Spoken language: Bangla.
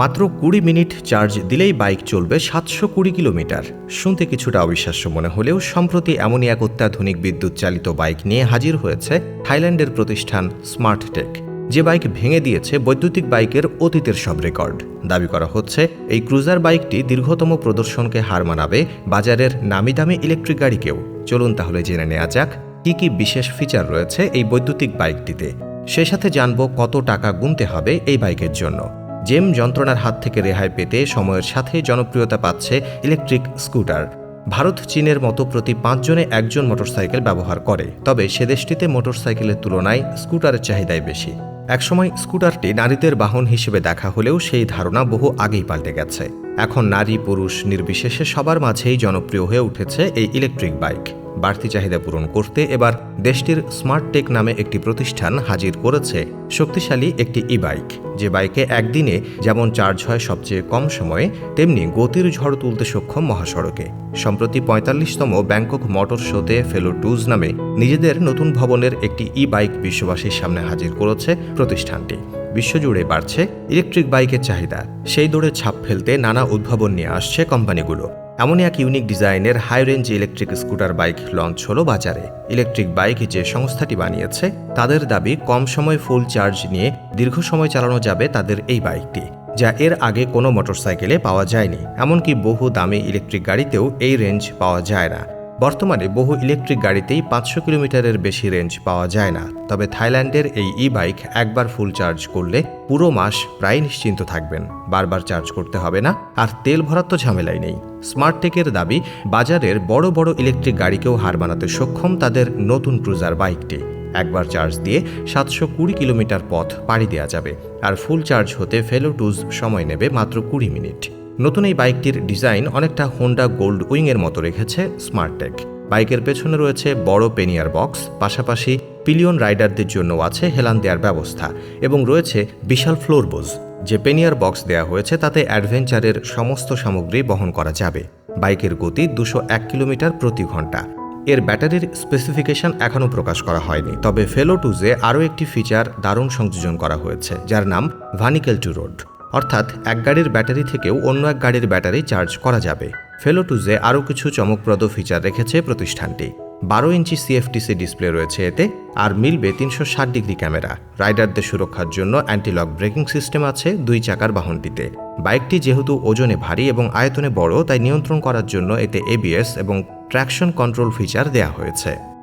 মাত্র কুড়ি মিনিট চার্জ দিলেই বাইক চলবে সাতশো কুড়ি কিলোমিটার। শুনতে কিছুটা অবিশ্বাস্য মনে হলেও সম্প্রতি এমনই এক অত্যাধুনিক বিদ্যুৎ চালিত বাইক নিয়ে হাজির হয়েছে থাইল্যান্ডের প্রতিষ্ঠান স্মার্ট টেক যে বাইক ভেঙে দিয়েছে বৈদ্যুতিক বাইকের অতীতের সব রেকর্ড। দাবি করা হচ্ছে, এই ক্রুজার বাইকটি দীর্ঘতম প্রদর্শনকে হার মানাবে বাজারের নামি দামি ইলেকট্রিক গাড়িকেও। চলুন তাহলে জেনে নেওয়া যাক, কী কী বিশেষ ফিচার রয়েছে এই বৈদ্যুতিক বাইকটিতে? সে সাথে জানব কত টাকা গুনতে হবে এই বাইকের জন্য। জেম যন্ত্রণার হাত থেকে রেহাই পেতে সময়ের সাথে জনপ্রিয়তা পাচ্ছে ইলেকট্রিক স্কুটার। ভারত চীনের মতো প্রতি পাঁচজনে একজন মোটরসাইকেল ব্যবহার করে, তবে সে দেশটিতে মোটরসাইকেলের তুলনায় স্কুটারের চাহিদাই বেশি। একসময় স্কুটারটি নারীদের বাহন হিসেবে দেখা হলেও সেই ধারণা বহু আগেই পাল্টে গেছে। এখন নারী পুরুষ নির্বিশেষে সবার মাঝেই জনপ্রিয় হয়ে উঠেছে এই ইলেকট্রিক বাইক। বাড়তি চাহিদা পূরণ করতে এবার দেশটির স্মার্ট টেক নামে একটি প্রতিষ্ঠান হাজির করেছে। শক্তিশালী একটি ই বাইক যে বাইকে একদিনে যেমন চার্জ হয় সবচেয়ে কম সময়ে, তেমনি গতির ঝড় তুলতে সক্ষম মহাসড়কে। সম্প্রতি পঁয়তাল্লিশতম ব্যাংকক মোটর শোতে ফেলো টুজ নামে নিজেদের নতুন ভবনের একটি ই বাইক বিশ্ববাসীর সামনে হাজির করেছে প্রতিষ্ঠানটি। বিশ্বজুড়ে বাড়ছে ইলেকট্রিক বাইকের চাহিদা। সেই দৌড়ে ছাপ ফেলতে নানা উদ্ভাবন নিয়ে আসছে কোম্পানিগুলো। এমনই এক ইউনিক ডিজাইনের high range electric scooter bike launch হলো বাজারে। ইলেকট্রিক বাইক যে সংস্থাটি বানিয়েছে, তাদের দাবি কম সময় ফুল চার্জ নিয়ে দীর্ঘ সময় চালানো যাবে তাদের এই বাইকটি যা এর আগে কোনো মোটরসাইকেলে পাওয়া যায়নি। এমনকি বহু দামি ইলেকট্রিক গাড়িতেও এই রেঞ্জ পাওয়া যায় না। বর্তমানে বহু ইলেকট্রিক গাড়িতেই পাঁচশো কিলোমিটারের বেশি রেঞ্জ পাওয়া যায় না। তবে থাইল্যান্ডের এই ই বাইক একবার ফুল চার্জ করলে পুরো মাস প্রায় নিশ্চিন্ত থাকবেন। বারবার চার্জ করতে হবে না, আর তেল ভরার তো ঝামেলাই নেই। স্মার্টটেকের দাবি, বাজারের বড় বড় ইলেকট্রিক গাড়িকেও হার বানাতে সক্ষম তাদের নতুন ক্রুজার বাইকটি একবার চার্জ দিয়ে সাতশো কুড়ি কিলোমিটার পথ পাড়ি দেওয়া যাবে, আর ফুল চার্জ হতে ফেলো টুজ সময় নেবে মাত্র কুড়ি মিনিট। নতুন এই বাইকটির ডিজাইন অনেকটা হোন্ডা গোল্ড উইংয়ের মতো রেখেছে স্মার্টটেক বাইকের পেছনে রয়েছে বড় পেনিয়ার বক্স পাশাপাশি পিলিয়ন রাইডারদের জন্য আছে হেলান দেওয়ার ব্যবস্থা এবং রয়েছে বিশাল ফ্লোরবোজ যে পেনিয়ার বক্স দেওয়া হয়েছে তাতে অ্যাডভেঞ্চারের সমস্ত সামগ্রী বহন করা যাবে। বাইকের গতি দুশো এক কিলোমিটার প্রতি ঘণ্টা। এর ব্যাটারির স্পেসিফিকেশন এখনও প্রকাশ করা হয়নি। তবে ফেলো টুজে আরও একটি ফিচার দারুণ সংযোজন করা হয়েছে, যার নাম ভানিকেল টু রোড অর্থাৎ এক গাড়ির ব্যাটারি থেকেও অন্য এক গাড়ির ব্যাটারি চার্জ করা যাবে। ফেলো টুজে আরও কিছু চমকপ্রদ ফিচার রেখেছে প্রতিষ্ঠানটি। বারো ইঞ্চি সিএফটিসি ডিসপ্লে রয়েছে এতে, আর মিলবে তিনশো ষাট ডিগ্রি ক্যামেরা। রাইডারদের সুরক্ষার জন্য অ্যান্টিলক ব্রেকিং সিস্টেম আছে দুই চাকার বাহনটিতে। বাইকটি যেহেতু ওজনে ভারী এবং আয়তনে বড়, তাই নিয়ন্ত্রণ করার জন্য এতে এবিএস এবং ট্র্যাকশন কন্ট্রোল ফিচার দেওয়া হয়েছে।